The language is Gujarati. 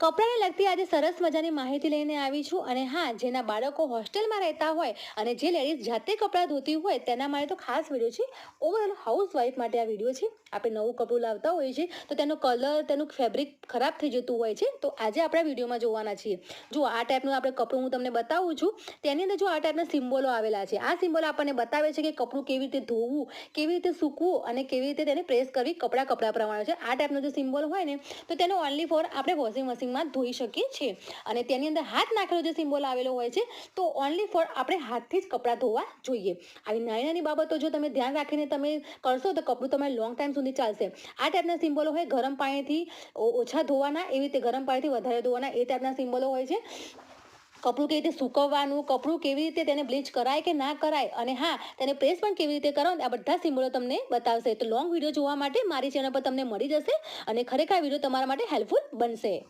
કપડાને લગતી આજે સરસ મજાની માહિતી લઈને આવી છું અને હા, જેના બાળકો હોસ્ટેલમાં રહેતા હોય અને જે લેડીઝ જાતે કપડાં ધોતી હોય તેના માટે તો ખાસ વીડિયો છે. ઓવરઓલ હાઉસ વાઇફ માટે આ વીડિયો છે. આપણે નવું કપડું લાવતા હોઈએ છીએ, તો તેનો કલર તેનું ફેબ્રિક ખરાબ થઈ જતું હોય છે. તો આજે આપણે વિડીયોમાં જોવાના છીએ. જો આ ટાઈપનું આપણે કપડું હું તમને બતાવું છું, તેની અંદર જો આ ટાઈપના સિમ્બોલો આવેલા છે. આ સિમ્બોલ આપણને બતાવે છે કે કપડું કેવી રીતે ધોવું, કેવી રીતે સૂકવું અને કેવી રીતે તેને પ્રેસ કરવી કપડાં કપડાં પ્રમાણે છે. આ ટાઈપનો જો સિમ્બોલ હોય ને, તો તેનો ઓનલી ફોર આપણે વોશિંગ મશીનમાં ધોઈ શકીએ છીએ. અને તેની અંદર હાથ નાખેલો જે સિમ્બોલ આવેલો હોય છે, તો ઓનલી ફોર આપણે હાથથી જ કપડાં ધોવા જોઈએ. આવી નાની નાની બાબતો જો તમે ધ્યાન રાખીને તમે કરશો, તો કપડું તમારે લોંગ ટાઈમ સુધી ચાલશે. આ ટાઈપના સિમ્બોલો હોય ગરમ પાણીથી ઓછા ધોવાના, એવી રીતે ગરમ પાણીથી વધારે ધોવાના, એ ટાઈપના સિમ્બોલો હોય છે. કપડું કેવી રીતે સૂકવવાનું, કપડું કેવી રીતે તેને બ્લીચ કરાય કે ના કરાય, અને હા, તેને પ્રેસ પણ કેવી રીતે કરવાનું આ બધા સિમ્બોલો તમને બતાવશે. તો લોંગ વીડિયો જોવા માટે મારી ચેનલ પર તમને મળી જશે, અને ખરેખર વીડિયો તમારા માટે હેલ્પફુલ બનશે.